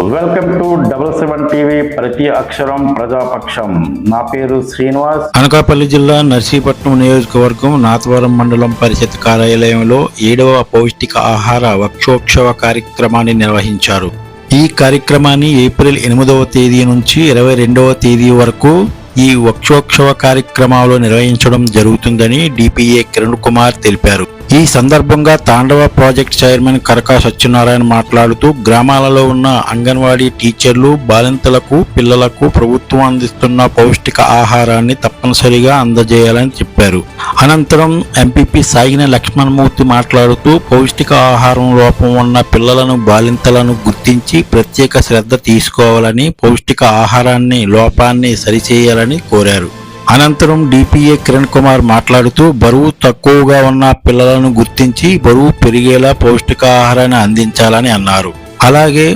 Welcome to double seven TV ప్రతి అక్షరం ప్రజాపక్షం. నా పేరు శ్రీనివాస్. అనకాపల్లి జిల్లా నర్సీపట్నం నియోజకవర్గం నాతవరం మండలం పరిషత్ కార్యాలయంలో ఏడవ పౌష్టిక ఆహార వక్షోత్సవ కార్యక్రమాన్ని నిర్వహించారు. ఈ కార్యక్రమాన్ని ఏప్రిల్ ఎనిమిదవ తేదీ నుంచి ఇరవై రెండవ తేదీ వరకు ఈ వక్షోత్సవ కార్యక్రమాలు నిర్వహించడం జరుగుతుందని డిపిఏ కిరణ్ కుమార్ తెలిపారు. ఈ సందర్భంగా తాండవ ప్రాజెక్ట్ చైర్మన్ కరకా సత్యనారాయణ మాట్లాడుతూ గ్రామాలలో ఉన్న అంగన్వాడీ టీచర్లు బాలింతలకు పిల్లలకు ప్రభుత్వం అందిస్తున్న పౌష్టిక ఆహారాన్ని తప్పనిసరిగా అందజేయాలని చెప్పారు. అనంతరం ఎంపీపీ సాగిన లక్ష్మణమూర్తి మాట్లాడుతూ పౌష్టిక ఆహారం లోపం ఉన్న పిల్లలను బాలింతలను గుర్తించి ప్రత్యేక శ్రద్ధ తీసుకోవాలని పౌష్టిక ఆహారాన్ని లోపాన్ని సరిచేయాలని కోరారు. అనంతరం డిపిఏ కిరణ్ కుమార్ మాట్లాడుతూ బరువు తక్కువగా ఉన్న పిల్లలను గుర్తించి బరువు పెరిగేలా పౌష్టికాహారాన్ని అందించాలని అన్నారు. అలాగే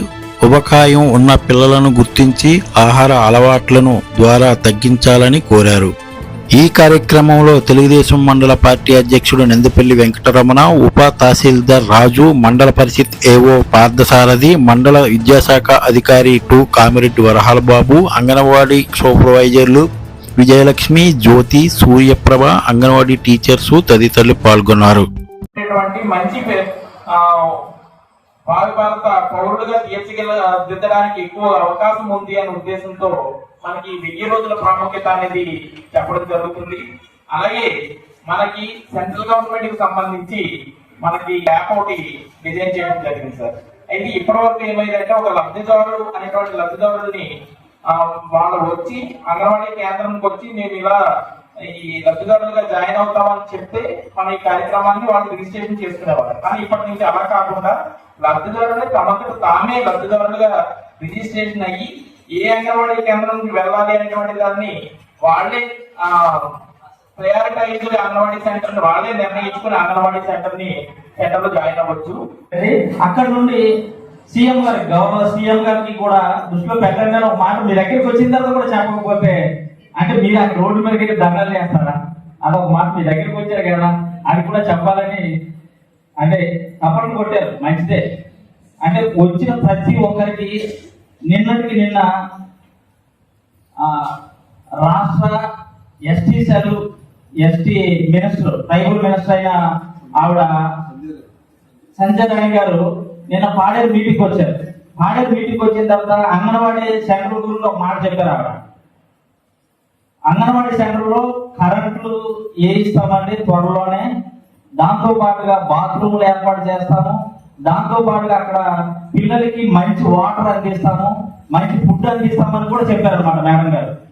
ఉబకాయం ఉన్న పిల్లలను గుర్తించి ఆహార అలవాట్లను ద్వారా తగ్గించాలని కోరారు. ఈ కార్యక్రమంలో తెలుగుదేశం మండల పార్టీ అధ్యక్షుడు నందిపల్లి వెంకటరమణ ఉప తహసీల్దార్ రాజు మండల పరిషత్ ఏవో పార్థసారథి మండల విద్యాశాఖ అధికారి టు కామిరెడ్డి వరహాల బాబు అంగన్వాడీ సూపర్వైజర్లు విజయలక్ష్మి జ్యోతి సూర్యప్రభ అంగన్వాడీ టీచర్స్ తదితరులు పాల్గొన్నారు. మంచి భారత తీర్చిదిద్దడానికి ఎక్కువ అవకాశం ఉంది అనే ఉద్దేశంతో మనకి వెయ్యి రోజుల ప్రాముఖ్యత అనేది చెప్పడం జరుగుతుంది. అలాగే మనకి సెంట్రల్ గవర్నమెంట్కి సంబంధించి మనకి యాప్ ఒకటి డిజైన్ చేయడం జరిగింది సార్. అయితే ఇప్పటివరకు ఏమైందంటే ఒక లబ్ధిదారుడు అనేటువంటి లబ్ధిదారుడిని వాళ్ళు వచ్చి అంగన్వాడీ కేంద్రంకి వచ్చి మేము ఇలా ఈ లబ్ధిదారులుగా జాయిన్ అవుతామని చెప్తే మన ఈ కార్యక్రమాన్ని వాళ్ళు రిజిస్ట్రేషన్ చేసుకునేవారు కానీ ఇప్పటి నుంచి అలా కాకుండా లబ్ధిదారులే తమకు తామే లబ్ధిదారులుగా రిజిస్ట్రేషన్ అయ్యి ఏ అంగన్వాడీ కేంద్రంకి వెళ్ళాలి అనేటువంటి దాన్ని వాళ్ళే ప్రయారిటైజ్ అంగన్వాడీ సెంటర్ వాళ్ళే నిర్ణయించుకుని అంగన్వాడీ సెంటర్ని సెంటర్లో జాయిన్ అవ్వచ్చు. అక్కడ నుండి సీఎం గారికి గవర్నర్ సీఎం గారికి కూడా దృష్టిలో పెట్టండి ఒక మాట మీ దగ్గరికి వచ్చిన తర్వాత కూడా చెప్పకపోతే అంటే మీరు ఆ రోడ్డు మీదకి వెళ్ళి దండాలు చేస్తారా అదొక మాట మీ దగ్గరికి వచ్చారు కదా అది కూడా చెప్పాలని అంటే తప్పని కొట్టారు మంచిదే. అంటే వచ్చిన ప్రతి ఒక్కరికి నిన్నటికి నిన్న రాష్ట్ర ST cell ST minister tribal minister అయిన ఆవిడ సంజయ్ గారు నిన్న పాడేరు మీటింగ్ వచ్చారు. పాడేరు మీటింగ్ వచ్చిన తర్వాత అంగన్వాడీ సెంటర్ గురించి ఒక మాట చెప్పారు ఆవిడ. అంగన్వాడీ సెంటర్లో కరెంట్లు వేయిస్తామండి త్వరలోనే. దాంతో పాటుగా బాత్రూములు ఏర్పాటు చేస్తాము. దాంతో పాటుగా అక్కడ పిల్లలకి మంచి వాటర్ అందిస్తాము. మంచి ఫుడ్ అందిస్తామని కూడా చెప్పారు అనమాట మేడం గారు.